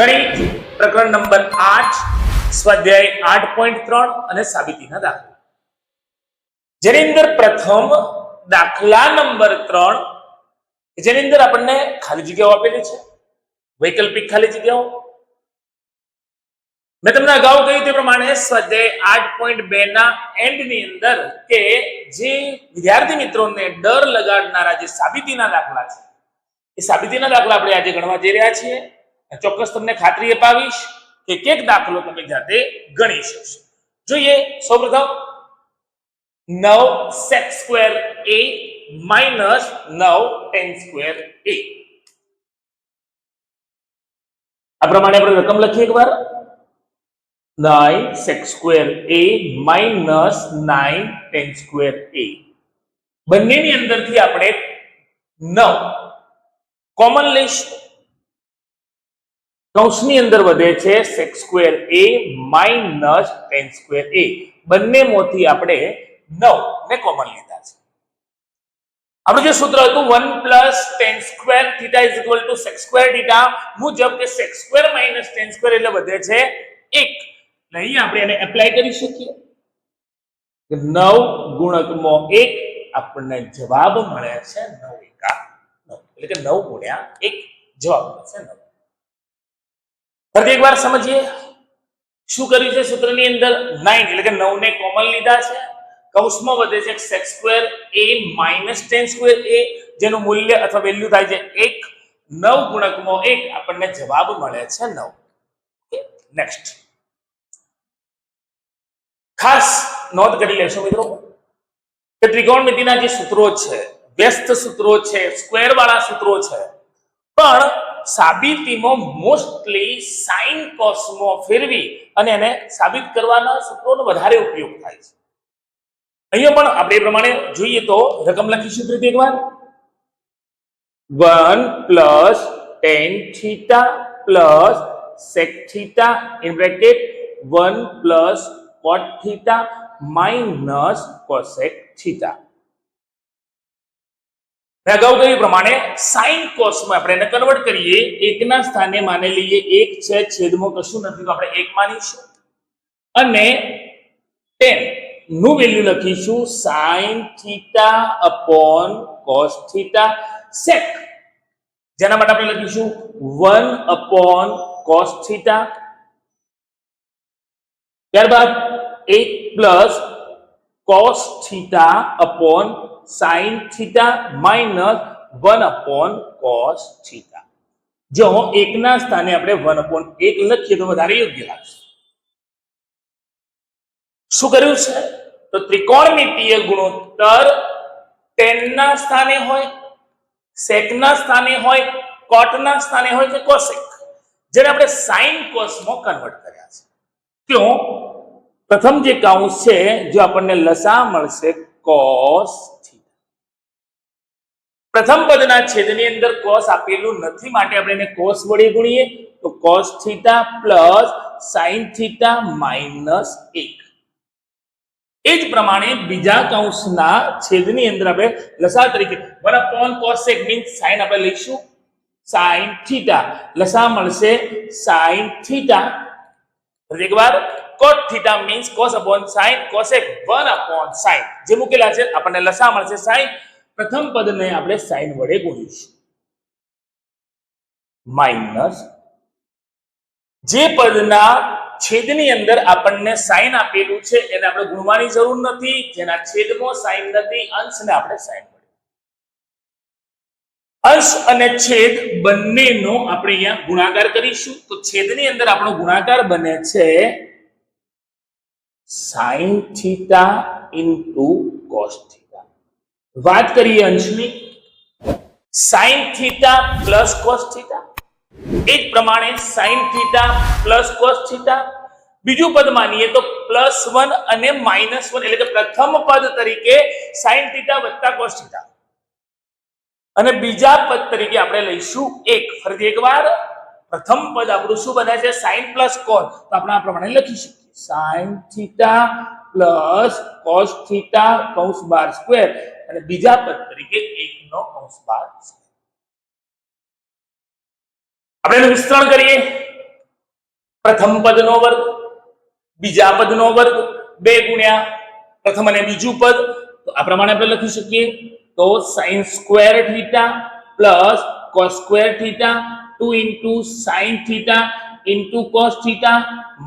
ગણિત પ્રકરણ નંબર આઠ, સ્વાધ્યાય આઠ પોઈન્ટ ત્રણ અને સાબિતીના દાખલા. જેની અંદર પ્રથમ દાખલા નંબર ત્રણ જેની અંદર આપણને ખાલી જગ્યાઓ આપેલી છે, વૈકલ્પિક ખાલી જગ્યાઓ. મેં તમને અગાઉ કહ્યું તે પ્રમાણે સ્વાધ્યાય આઠ પોઈન્ટ બે ના એન્ડની અંદર કે જે વિદ્યાર્થી મિત્રોને ડર લગાડનારા જે સાબિતીના દાખલા છે, એ સાબિતીના દાખલા આપણે આજે ગણવા જઈ રહ્યા છીએ. ચોક્કસ તમને ખાતરી અપાવીશ કે એક દાખલો તમે જાતે ગણી શકશો. જોઈએ, સૌપ્રથમ, નવ સેક સ્ક્વેર એ માઇનસ નવ ટેન સ્ક્વેર એ આ પ્રમાણે આપણે રકમ લખીએ એકવાર. Nine sec square A minus nine tan square A બંનેની અંદરથી આપણે નવ કોમન લઈશું. કૌંસની અંદર વધે છે sec square A minus tan square A બંનેમાંથી આપણે નવ ને કોમન લીધા છે. આપણું જે સૂત્ર હતું one plus tan square theta is equal to sec square મુજબ કે sec square minus tan square એટલે વધે છે એક. એટલે આપણે એને એપ્લાય કરી શકીએ. નવ ગુણકમાં એક આપણને જવાબ મળે છે નવ એકા નવ. એટલે કે નવ ગુણ્યા એક જવાબ મળશે નવ. ફરી એકવાર સમજીએ. શું કર્યું છે સૂત્રની અંદર? 9 એટલે કે 9 ને કોમન લીધા છે. કૌંસમાં વધે છે sec square a minus tan square a, જેનું મૂલ્ય અથવા વેલ્યુ થાય છે 1 9 ગુણકમાં 1 આપણને જવાબ મળે છે 9 નેક્સ્ટ ખાસ નોંધ કરી લેશો મિત્રો. કે ત્રિકોણમિતિના જે સૂત્રો છે, વ્યસ્ત સૂત્રો છે સ્ક્વેર વાળા સૂત્રો છે. પણ સાબિતીમાં મોસ્ટલી સાઇન કોસમાં ફેરવી અને એને સાબિત કરવાના સૂત્રોનો વધારે ઉપયોગ થાય છે. અહીંયા પણ આપણે એ પ્રમાણે જોઈએ તો રકમ લખીશું ફરીથી એકવાર. One plus tan theta plus sec theta in bracket one plus cot theta minus cosec theta. મેં અગાઉ કહ્યું પ્રમાણે સાઇન કોસમાં આપણે એને કન્વર્ટ કરીએ. એકના સ્થાને માની લઈએ એક છે, છેદમાં કશું નથી, તો આપણે એક માનીશું અને ટેન, નું વેલ્યુ લખીશું sine theta upon cos theta sec. જેના માટે આપણે લખીશું વન અપોન કોસ થીટા. ત્યારબાદ એક plus cos theta upon sine theta minus one upon cos theta જો એકના સ્થાને આપણે વન અપોન એક લખીએ તો વધારે યોગ્ય લાગશે. શું કર્યું છે? તો ત્રિકોણમિતીય ગુણોત્તર ટેનના સ્થાને હોય સેકના સ્થાને હોય કોટના સ્થાને હોય કે કોસેક જેને આપણે સાઇન કોસમાં કન્વર્ટ કર્યા છે. ક્યું પ્રથમ જે કાઉન્સ છે, જો આપણને લસા મળશે કોસ પ્રથમ પદના છેદની અંદર કોસ આપેલું નથી માટે આપણે એને કોસ વડે ગુણીએ તો cos theta plus sine theta minus એક. એ જ પ્રમાણે બીજા કૌંસના છેદની અંદર આપણે લસા તરીકે વન અપોન કોસ એક સાઇન આપણે લઈશું. સાઈન થીટા લસા મળશે સાઇન થીટા એકવાર cot theta means cos upon sin cosec 1 upon sin. જે મૂકેલા છે, આપણને લસા મળશે sin પ્રથમ પદને આપણે સાઈન વડે ગુણીશું. માઇનસ જે પદના છેદની અંદર આપણને સાઈન આપેલું છે, એને આપણે ગુણવાની જરૂર નથી. જેના છેદમાં સાઈન નથી, અંશને આપણે સાઈન અંશ અને છેદ બંનેનો આપણે અહીંયા ગુણાકાર કરીશું. તો છેદની અંદર આપણો ગુણાકાર બને છે sine theta into cos theta. વાત કરીએ અંશની. Sine theta plus cos theta. એ જ પ્રમાણે sine theta plus cos theta. બીજું પદ માનીએ તો પ્લસ વન અને માઇનસ વન, એટલે કે પ્રથમ પદ તરીકે સાઈન થીટા વત્તા કોસ થીટા. અને બીજા પદ તરીકે આપણે લઈશું એક. ફરીથી એકવાર. પ્રથમ પદ આપણું શું બને છે? Sine plus cos. તો આપણે આ પ્રમાણે લખી શકીએ. Sine theta plus cos theta કૌંસ બાર સ્ક્વેર. અને બીજા પદ તરીકે એક નો કૌંસ બાર આપણે એનું વિસ્તરણ કરીએ. પ્રથમ પદનો વર્ગ, બીજા પદનો વર્ગ, બે ગુણ્યા પ્રથમ અને બીજું પદ. તો આ પ્રમાણે આપણે લખી શકીએ. તો sine square theta plus cos square theta two into sine theta into cos theta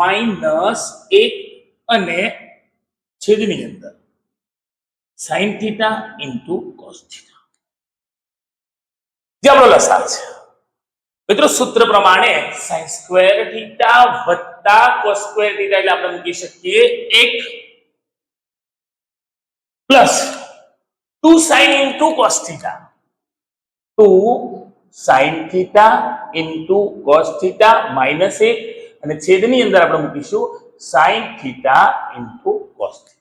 minus એક અને છેદની અંદર. Sine theta into cos theta જે આપણો લસાઅ છે મિત્રો, સૂત્ર પ્રમાણે સાઇન સ્ક્વેર થીટા વત્તા કોસ સ્ક્વેર થીટા એટલે આપણે મૂકી શકીએ એક plus two sine into cos theta two sine theta into cos theta minus એક. અને છેદની અંદર આપણે મૂકીશું sine theta into cos theta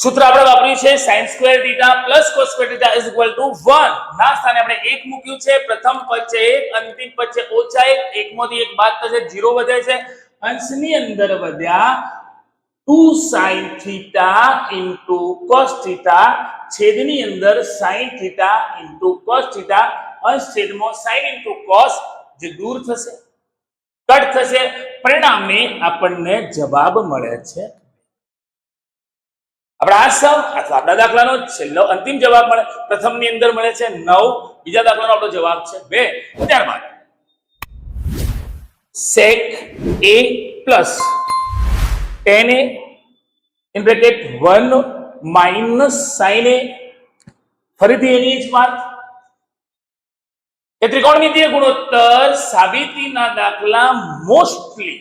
સૂત્ર આપણે વાપર્યું છે sin square theta plus cos is equal to 1 ના સ્થાને આપણે 1 મૂક્યું છે. પ્રથમ પદ છે 1 અંતિમ પદ છે ઓછા 1 એકમાંથી એક બાદ થશે 0 વધે છે. અંશની અંદર વધ્યા 2 sin થીટા cos થીટા છેદની અંદર sin થીટા cos થીટા અંશ છેદમાં sin ઇન્ટુ cos જે દૂર થશે. કટ થશે. પરિણામે આપણને જવાબ મળે છે. આપણા આ સમ, અથવા આપણા દાખલાનો છેલ્લો અંતિમ જવાબ મળે. પ્રથમની અંદર મળે છે નવ, બીજા દાખલાનો આપણો જવાબ છે બે. ત્યારબાદ sec a plus tan a in bracket 1 minus sin a. ફરીથી એની જ વાત. એ ત્રિકોણમિતીય ગુણોત્તર સાબિતીના દાખલા મોસ્ટલી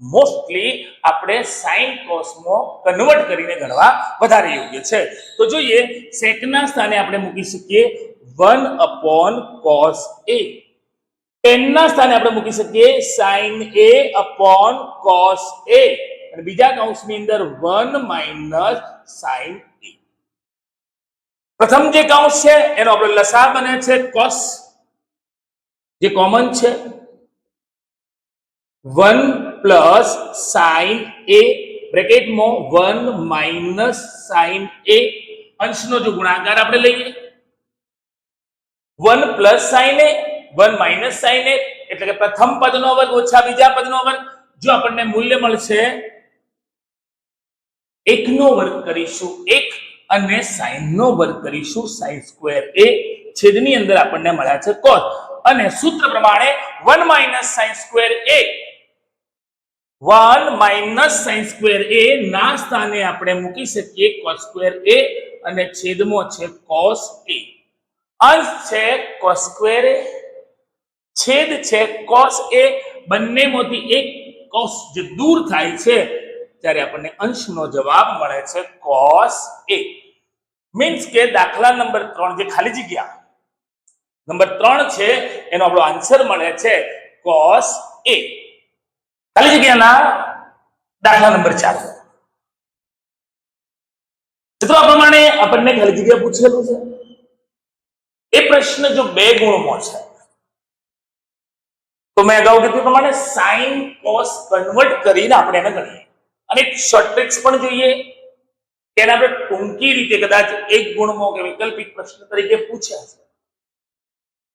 મોસ્ટલી આપણે સાઇન કોસમાં કન્વર્ટ કરીને ગણવા વધારે યોગ્ય છે. તો જોઈએ સેકના સ્થાને આપણે મૂકી શકીએ વન અપોન કોસ એ. ટેનના સ્થાને આપણે મૂકી શકીએ sine A upon cos A. અને બીજા કાઉન્સની અંદર વન માઇનસ સાઇન એ. પ્રથમ જે કાઉન્સ છે, એનો આપણો લસા બને છે કોસ. જે કોમન છે 1 પ્લસ સાઈન એ, બ્રેકેટમાં વન માઇનસ સાઈન એ અંશનો જો ગુણાકાર આપણે લઈએ. One plus sine A, one minus sine A, એટલે કે પ્રથમ પદનો વર્ગ ઓછા બીજા પદનો વર્ગ. જો આપણને મૂલ્ય મળશે, એકનો વર્ગ કરીશું એક અને sin નો વર્ગ કરીશું સાઈન સ્ક્વેર એ છેદની અંદર આપણને મળ્યા છે કોસ. અને સૂત્ર પ્રમાણે one minus sine square a 1 minus sine square A ના સ્થાને આપણે મૂકી શકીએ કોસ સ્ક્વેર એ અને છેદમાં છે કોસ એ અંશ છે કોસ સ્ક્વેર એ છેદ છે cos એ બંનેમાંથી એક કોસ જે દૂર થાય છે, ત્યારે આપણને અંશનો જવાબ મળે છે કોસ એ મીન્સ કે દાખલા નંબર ત્રણ જે ખાલી જગ્યા, નંબર ત્રણ છે, એનો આપણો આન્સર મળે છે કોસ a. ખાલી જગ્યાના દાખલા નંબર ચાર મિત્રો આ પ્રમાણે આપણને ખાલી જગ્યા પૂછેલું છે એ પ્રશ્ન જો બે ગુણમાં છે તો મેં અગાઉ કીધું પ્રમાણે સાઇન કોસ કન્વર્ટ કરીને આપણે એને ગણીએ અને એક શોર્ટ ટ્રિક્સ પણ જોઈએ તેને આપણે ટૂંકી રીતે કદાચ એક ગુણમાં કે વૈકલ્પિક પ્રશ્ન તરીકે પૂછ્યા છે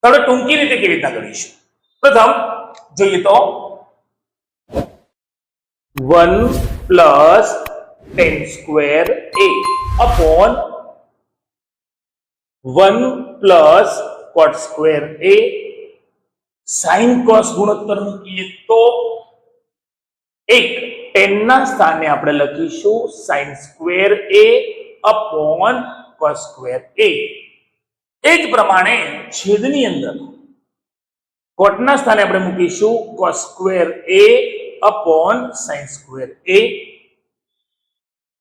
આપણે ટૂંકી રીતે કેવી રીતના ગણીશું પ્રથમ જોઈએ તો 1 plus tan square a upon 1 plus cot square a. Sine cos ગુણોત્તર મૂકીએ તો એક ટેનના સ્થાને આપણે લખીશું sine square a upon cos square a. એ જ પ્રમાણે છેદની અંદર કોટના સ્થાને આપણે મૂકીશું cos square a upon sine square A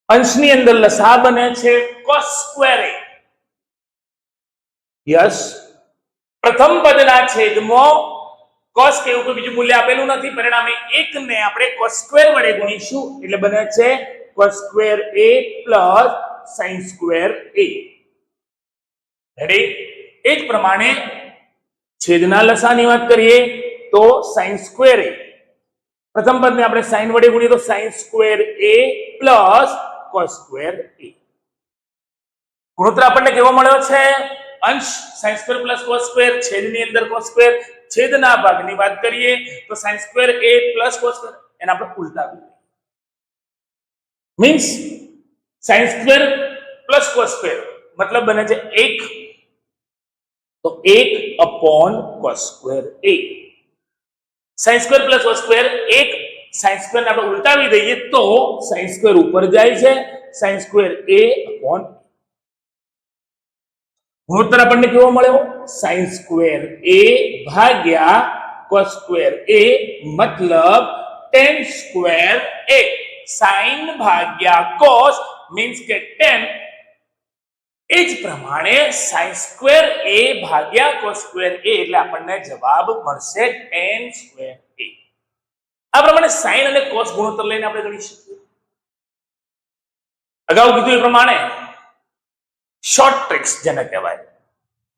અંશની અંદર લસા બને છે? કોસ સ્ક્વેર એ યસ પ્રથમ પદના છેદમાં કોસ કે એવું કોઈ બીજું મૂલ્ય આપેલું નથી. પરિણામે એક ને આપણે કોસ સ્ક્વેર વડે ગુણીશું. એટલે બને છે cos square A plus sin square A ready એ જ પ્રમાણે છેદના લસાની વાત કરીએ તો sin સ્ક્વેર a. પ્રથમ પદને આપણે સાઈન વડે ગુણીએ તો sine square A plus cos square A ગુણોત્તર આપણને કેવો મળ્યો છે? અંશ sine square plus cos square છેદની અંદર કોસ સ્ક્વેર છેદના ભાગની વાત કરીએ તો sine square A plus cos square એને આપણે ઉલટા કરીએ. Means sine square plus cos square મતલબ બને છે એક. તો એક upon cos square A sine square plus cos square એક સાઇન સ્ક્વેર આપણે ઉલટાવી દઈએ તો સાઇન સ્ક્વેર ઉપર જાય છે સાઇન સ્ક્વેર એ અપોન ગુણોત્તર આપણને કેવો મળ્યો સાઇન સ્ક્વેર એ ભાગ્યા કોસ સ્ક્વેર એ મતલબ ટેન સ્ક્વેર એ સાઇન ભાગ્યા કોસ મીન્સ કે ટેન એ જ પ્રમાણે સાઇન સ્ક્વેર એ ભાગ્યા કોસ સ્ક્વેર એ એટલે આપણને જવાબ મળશે ટેન સ્ક્વેર એ આ પ્રમાણે સાઇન અને કોસ ગુણોત્તર લઈને આપણે ગણી શકીએ. અગાઉ કીધું એ પ્રમાણે શોર્ટ ટ્રિક્સ જેને કહેવાય.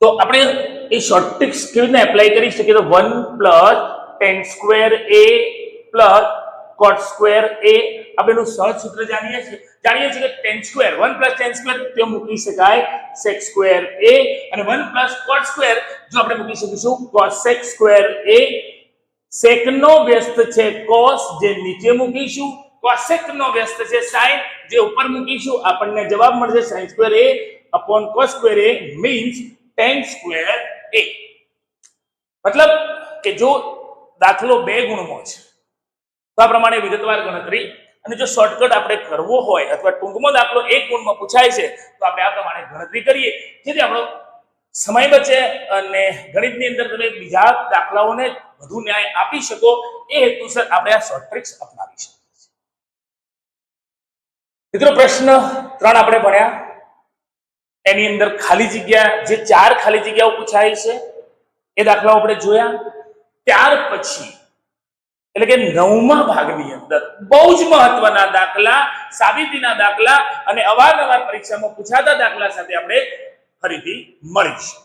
તો આપણે એ શોર્ટ ટ્રિક્સ કેવી રીતે એપ્લાય કરી શકીએ તો one plus tan square A plus cot square A આપણે એનું સહજ સૂત્ર જાણીએ છીએ. જાણીએ છીએ કે tan square one plus tan square તે મૂકી શકાય સેક સ્ક્વેર એ અને વન પ્લસ કોટ સ્ક્વેર જો આપણે મૂકી શકીશું કોસેક સ્ક્વેર એ સેકનો વ્યસ્ત છે કોસ જે નીચે મૂકીશું કોસેક નો વ્યસ્ત છે સાઇન જે ઉપર મૂકીશું. આપણને જવાબ મળશે sine square A upon cos square A means tan square A મતલબ કે જો દાખલો બે ગુણનો છે તો આ પ્રમાણે વિગતવાર ગણતરી. અને જો શોર્ટકટ આપણે કરવો હોય અથવા ટૂંકમાં દાખલો એક ગુણમાં પૂછાય છે, તો આપણે આ પ્રમાણે ગણતરી કરીએ. જેથી આપણો સમય બચે અને ગણિતની અંદર તમે બીજા દાખલાઓને વધુ ન્યાય આપી શકો. એ હેતુસર આપણે આ શોર્ટ ટ્રિક્સ અપનાવી શકીએ મિત્રો, પ્રશ્ન ત્રણ આપણે ભણ્યા. એની અંદર ખાલી જગ્યા, જે ચાર ખાલી જગ્યાઓ પૂછાય છે, એ દાખલાઓ આપણે જોયા. ત્યાર પછી એટલે કે નવમા ભાગની અંદર બહુ જ મહત્વના દાખલા, સાબિતીના દાખલા અને અવારનવાર પરીક્ષામાં પૂછાતા દાખલા સાથે આપણે ફરીથી મળીશું.